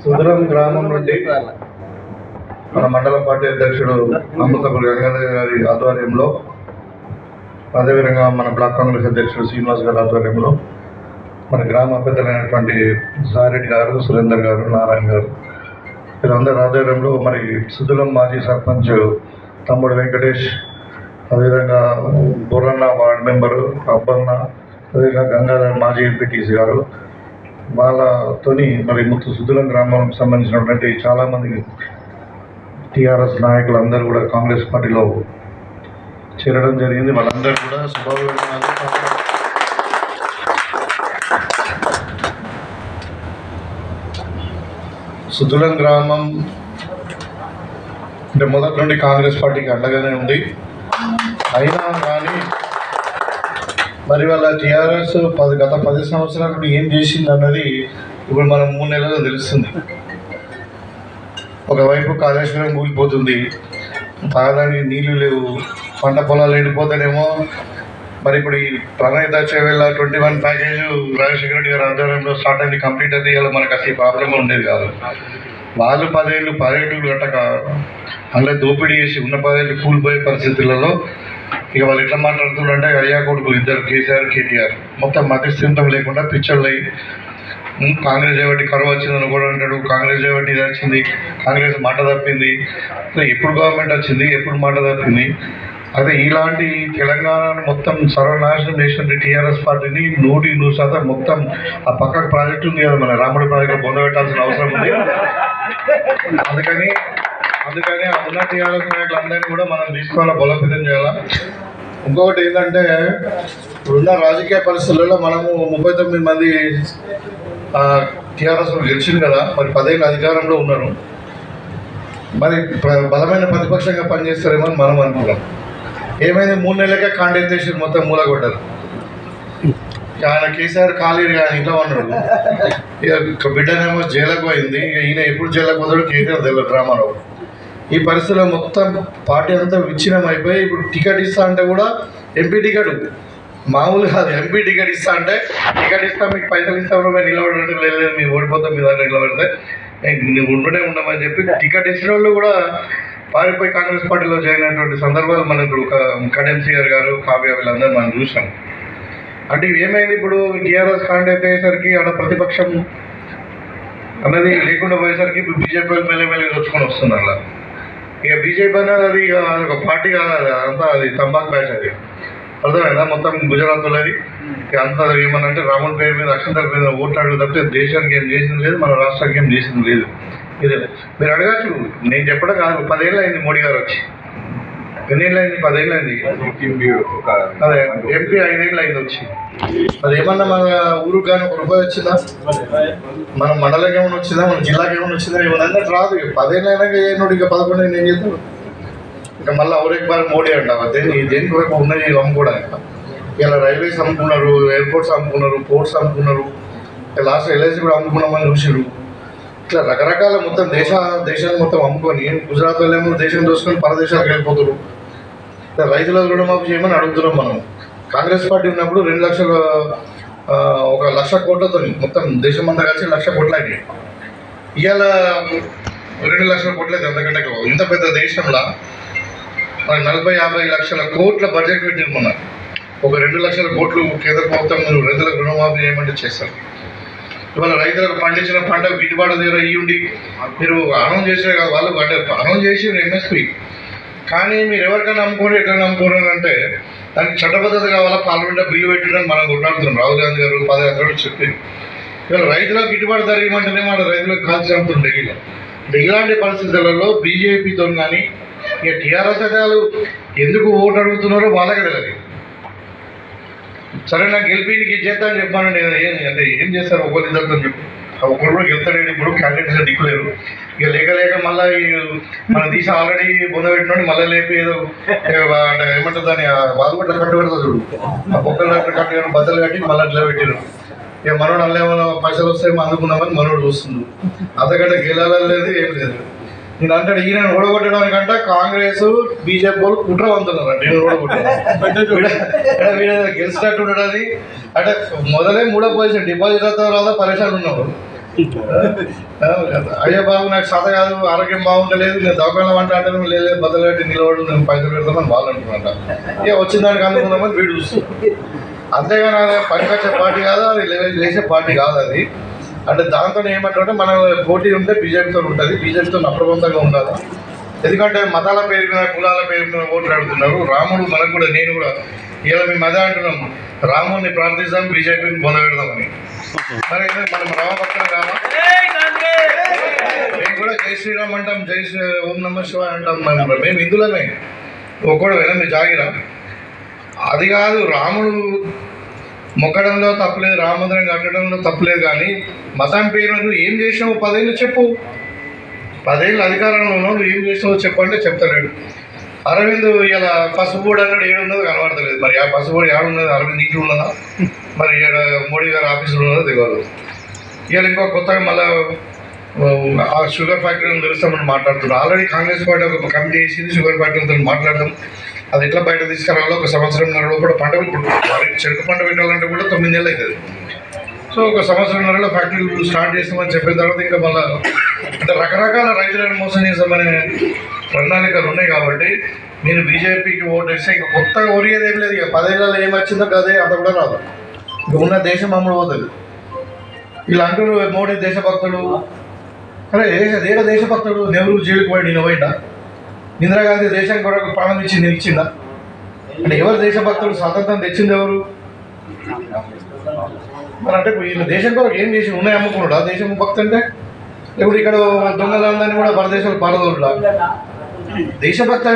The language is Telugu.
సుదూరం గ్రామం నుండి మన మండల పార్టీ అధ్యక్షుడు అమృతపురి గంగాధర్ గారి ఆధ్వర్యంలో అదేవిధంగా మన బ్లాక్ కాంగ్రెస్ అధ్యక్షుడు శ్రీనివాస్ గారి ఆధ్వర్యంలో మన గ్రామ పెద్దలైనటువంటి సారెడ్డి గారు సురేందర్ గారు నారాయణ గారు వీరందరి ఆధ్వర్యంలో మరి సుదులం మాజీ సర్పంచ్ తమ్ముడు వెంకటేష్ అదేవిధంగా బుర్రన్న వార్డ్ మెంబరు అబ్బన్న అదేవిధంగా గంగాధర్ మాజీ ఎంపీటీసీ గారు వాళ్ళతోని మరి ముత్తు సుదులం గ్రామానికి సంబంధించినటువంటి చాలామంది టీఆర్ఎస్ నాయకులు అందరూ కూడా కాంగ్రెస్ పార్టీలో చేరడం జరిగింది. వాళ్ళందరూ కూడా శుభాభివందనాలు. సుదులం గ్రామం అంటే మొదటి నుండి కాంగ్రెస్ పార్టీకి అండగానే ఉంది. అయినా కానీ మరి వాళ్ళ టీఆర్ఎస్ పది గత పది సంవత్సరాల నుండి ఏం చేసింది అన్నది ఇప్పుడు మనం మూడు నెలల్లో తెలుస్తుంది. ఒకవైపు కాళేశ్వరం కూలిపోతుంది. తాగడానికి నీళ్ళు లేవు. పంట పొలాలు ఎండిపోతేనేమో మరి ఇప్పుడు ఈ Pranay దచేవేళ twenty one package Rajasekhara Reddy గారి ఆధ్వర్యంలో స్టార్ట్ అయింది కంప్లీట్ అయితే ఇవాళ మనకు అసలు ప్రాబ్లం ఉండేది కాదు. వాళ్ళు పదేళ్ళు పదేళ్ళు కట్టక అందులో దోపిడీ చేసి ఉన్న పదేళ్ళు కూలిపోయే పరిస్థితులలో ఇక వాళ్ళు ఎట్లా మాట్లాడుతున్నారంటే అయ్యా కొడుకులు ఇద్దరు కేసీఆర్ కేటీఆర్. మొత్తం మతిస్థింతం లేకుండా పిక్చర్లు అయ్యి కాంగ్రెస్ చేయబట్టి కరువు వచ్చిందని కూడా అంటాడు కాంగ్రెస్ చేయబట్టి ఇది వచ్చింది కాంగ్రెస్ మాట తప్పింది ఎప్పుడు గవర్నమెంట్ వచ్చింది ఎప్పుడు మాట తప్పింది అదే ఇలాంటి తెలంగాణను మొత్తం సర్వనాశనం చేసిన టీఆర్ఎస్ పార్టీని నూటి నూరు శాతం మొత్తం ఆ పక్కకు ప్రాజెక్ట్ ఉంది కదా మన రాముడి ప్రాజెక్టు బొంద పెట్టాల్సిన అవసరం ఉంది. అందుకని అందుకని ఉన్న టీఆర్ఎస్ నాయకులందరినీ కూడా మనం తీసుకోవాలా బలోపేతం చేయాలా? ఇంకొకటి ఏంటంటే ఇప్పుడున్న రాజకీయ పరిస్థితులలో మనము ముప్పై తొమ్మిది మంది టీఆర్ఎస్ గెలిచింది కదా మరి పదేళ్ళు అధికారంలో ఉన్నారు. మరి బలమైన ప్రతిపక్షంగా పనిచేస్తారేమో అని మనం అనుకున్నాం ఏమైంది? మూడు నెలలకే కాండెత్తేసి మొత్తం మూల కొట్టారు. ఆయన కేసీఆర్ కాలేరు ఆయన ఇంట్లో ఉన్నాడు. ఇక బిడ్డనేమో జైలకు పోయింది. ఇక ఈయన ఎప్పుడు జైలకు పోతాడు కేసీఆర్ తెలియదు రామారావు ఈ పరిస్థితిలో మొత్తం పార్టీ అంతా విచ్ఛిన్నం అయిపోయి ఇప్పుడు టికెట్ ఇస్తా అంటే కూడా ఎంపీ టికెట్. మామూలు కాదు. ఎంపీ టికెట్ ఇస్తా అంటే టికెట్ ఇస్తా మీకు పైసలు ఇస్తాం మేము నిలబడంటే లేదు. లేదు, మేము ఓడిపోతాం మీ దాంట్లో నిలబడితే. నేను నువ్వు ఉండమని చెప్పి టికెట్ ఇచ్చిన వాళ్ళు కూడా పారిపోయి కాంగ్రెస్ పార్టీలో జాయిన్ అయినటువంటి సందర్భాలు మనం ఇప్పుడు ఒక గారు గారు కావ్య వీళ్ళందరూ మనం చూసాం. అంటే ఏమైంది ఇప్పుడు? టీఆర్ఎస్ కాండ్ అయిపోయేసరికి ఆడ ప్రతిపక్షం అన్నది లేకుండా పోయేసరికి ఇప్పుడు బీజేపీ వాళ్ళు మెల్ల తెచ్చుకొని వస్తున్నారు అలా. ఇక బీజేపీ అనేది అది ఒక పార్టీ కాదు అది అంతా అది తంబాక్ బ్యాచ్ అది. అర్థమైందా? మొత్తం గుజరాత్ వాళ్ళది ఇక అంతా ఏమనంటే రాముడి పేరు మీద అక్షంతల మీద ఓట్లాడు తప్పితే దేశానికి ఏం చేసింది లేదు మన రాష్ట్రానికి ఏం చేసింది లేదు. ఇది. మీరు అడగచ్చు నేను చెప్పడం కాదు పదేళ్ళు అయింది మోడీ గారు వచ్చి. ఎన్నేళ్ళు అయింది? పదేళ్ళు అయింది. అదే ఎంపీ ఐదేళ్ళు అయింది వచ్చి. అది ఏమన్నా మన ఊరికి కానీ ఒక రూపాయి వచ్చిందా? మన మండలం ఏమైనా వచ్చిందా? మన జిల్లాకి ఏమైనా వచ్చిందా? ఏమైనా రాదు. పదేళ్ళు అయినాక ఏనాడు ఇంకా పదకొండు ఏం చేస్తాను ఇంకా మళ్ళీ ఎవరికి బార్ మోడీ అంటావా దేని దేనికి వరకు ఉన్నది అమ్ముకోవడానికి ఇలా రైల్వేస్ అమ్ముకున్నారు ఎయిర్పోర్ట్స్ అమ్ముకున్నారు పోర్ట్స్ అమ్ముకున్నారు. లాస్ట్ ఎల్ఐసి కూడా అమ్ముకున్నామని చూసారు ఇట్లా రకరకాల మొత్తం దేశ దేశాన్ని మొత్తం అమ్ముకొని గుజరాత్ వాళ్ళేమో దేశం దోసుకొని పరదేశాలకు వెళ్ళిపోతారు ఇట్లా రైతుల రుణమాఫీ చేయమని అడుగుతున్నాం మనం. కాంగ్రెస్ పార్టీ ఉన్నప్పుడు రెండు లక్షల ఒక లక్ష కోట్లతో మొత్తం దేశం అంతా కలిసి లక్ష కోట్లు అయినాయి ఇవాళ రెండు లక్షల కోట్లు అయితే అంతకంటే ఇంత పెద్ద దేశంలో మన నలభై యాభై లక్షల కోట్ల బడ్జెట్ పెట్టిన మొన్న. ఒక రెండు లక్షల కోట్లు కేంద్ర ప్రభుత్వం రైతులకు రుణమాఫీ చేయమంటే చేస్తారు. ఇవాళ రైతులకు పండించిన పంట గిట్టుబాటు దగ్గర ఇవ్వండి మీరు అనౌన్స్ చేసిన కాదు వాళ్ళు అంటే అనౌన్స్ చేసి ఎంఎస్పి కానీ మీరు ఎవరికైనా నమ్ముకోరు ఎట్లా నమ్ముకోరు అంటే దానికి చట్టబద్ధత కావాలా పార్లమెంట్లో బిల్లు పెట్టడం మనం కొట్లాడుతున్నాం. రాహుల్ గాంధీ గారు పాదయాత్రలు చెప్పి ఇవాళ రైతులకు గిట్టుబాటు ధర ఇవ్వమంటేనే మన రైతులకు కాల్చి చంపుతుంది ఢిల్లీలో. ఇలాంటి పరిస్థితులలో బీజేపీతో కానీ ఇక టీఆర్ఎస్ వాళ్ళు ఎందుకు ఓటు అడుగుతున్నారో వాళ్ళకి తెలియదు. సరే నాకు గెలిపి నీకు చేస్తా అని చెప్పాను నేను ఏం అంటే ఏం చేస్తారు? ఒకరి చెప్పి. ఒక్కరు కూడా గెలుతాడు ఇప్పుడు క్యాండిడేట్స్ దిక్కులేరు. ఇక లేక లేక మళ్ళీ మన తీసి ఆల్రెడీ బొంద పెట్టినోడి మళ్ళీ లేపి ఏదో అంటే ఏమంటారు దాన్ని? వాళ్ళు కూడా కట్టు పెడతారు చూడు. ఆ బొక్కలు కట్టు కట్టు బద్దలు కట్టి మళ్ళీ అట్లా పెట్టారు ఇక మనోడు అల్లేమో పైసలు వస్తే అందుకున్నామని మనోడు చూస్తుంది అంతకంటే గెలాలలేదు ఏం లేదు. నేను అంటాడు ఈయన ఓడగొట్టడానికంట కాంగ్రెస్ బీజేపీ వాళ్ళు కుట్ర వంతున్నారు నేను ఓడగొట్టాను గెలిచినట్టు ఉండడానికి అంటే మొదలే మూడో పొజిషన్ డిపాజిట్ రాదా పరేషాన్ ఉన్నాడు అయ్యో బాబు నాకు సత కాదు ఆరోగ్యం బాగుండలేదు నేను దవాఖాన వంట అంటే నువ్వు లేదు బదులు పెట్టి నిలబడు నేను పైసలు పెడతామని వాళ్ళు ఇక వచ్చిన దానికి అందుకుందామని వీడు చూస్తుంది అంతేగాని అది పనికొచ్చే పార్టీ కాదు అది లేచే పార్టీ కాదు అది. అంటే దాంతో ఏమంటే మనం పోటీ ఉంటే బీజేపీతో ఉంటుంది బీజేపీతో అప్రబంధంగా ఉండాలి. ఎందుకంటే మతాల పేరు మీద కులాల పేరు మీద ఓట్లు అడుగుతున్నారు. రాముడు మనకు కూడా నేను కూడా ఇలా మేము అదే అంటున్నాం. రాముడిని ప్రార్థిస్తాం బీజేపీని పొందబెడదామని మరి మనం రామభక్తులు కావా? మేము కూడా జై శ్రీరామ్ అంటాం జై శ్రీ ఓం నమ శివాయ అంటాం మేము మేము హిందువులమే. ఒక్కడు విన మీ జాగిరా. అది కాదు రాముడు మొక్కడంలో తప్పలేదు రామమందిరం కట్టడంలో తప్పలేదు కానీ మతం పేరు నువ్వు ఏం చేసినావు పదేళ్ళు చెప్పు. పదేళ్ళు అధికారంలో ఉన్నావు నువ్వు ఏం చేసినావో చెప్పంటే చెప్తలేడు. అరవింద్ ఇలా పసుపుడు అన్నాడు ఏడున్నదో కనబడతలేదు. మరి ఆ పసుపుడు ఏడున్నది అరవింద్ ఇంట్లో ఉన్నదా? మరి ఇక్కడ మోడీ గారి ఆఫీసులో ఉన్నదో తెలియదు ఇవాళ ఇంకో కొత్తగా మళ్ళీ ఆ షుగర్ ఫ్యాక్టరీని తెలుస్తామని మాట్లాడుతున్నారు ఆల్రెడీ కాంగ్రెస్ పార్టీ ఒక కమిటీ వేసింది షుగర్ ఫ్యాక్టరీతో మాట్లాడడం అది ఎట్లా బయట తీసుకురావాలో ఒక సంవత్సరం కూడా పంట ఇప్పుడు చెరుకు పంట పెట్టాలంటే కూడా తొమ్మిది నెలలు అవుతుంది. సో ఒక సంవత్సరంన్నరలో ఫ్యాక్టరీలు స్టార్ట్ చేస్తామని చెప్పిన తర్వాత ఇంకా మళ్ళీ అంటే రకరకాల రైతులను మోసం చేస్తామనే ప్రణాళికలు ఉన్నాయి కాబట్టి నేను బీజేపీకి ఓటు వేస్తే ఇంకా కొత్తగా ఒరిగేది ఏం లేదు ఇక. పదేళ్ళలో ఏమొచ్చిందో అదే అంత కూడా రాదు. ఇక ఉన్న దేశం అమ్ముడు పోతుంది. వీళ్ళు అంటారు మోడీ దేశభక్తుడు. అరే దేశ దేశ దేశభక్తుడు నెహ్రూ జైలుకు పోయి నేను పోయినా ఇందిరాగాంధీ దేశం కొరకు ప్రాణం ఇచ్చి నిలిచిందా? అంటే ఎవరు దేశభక్తుడు స్వాతంత్రం తెచ్చింది ఎవరు? మరి అంటే వీళ్ళు దేశం కొరకు ఏం చేసి ఉన్నాయి అమ్ముకున్నాడా? దేశం భక్తి అంటే ఇప్పుడు ఇక్కడ దొంగలందరినీ కూడా పరదేశాలు పాడదోడు దేశభక్తి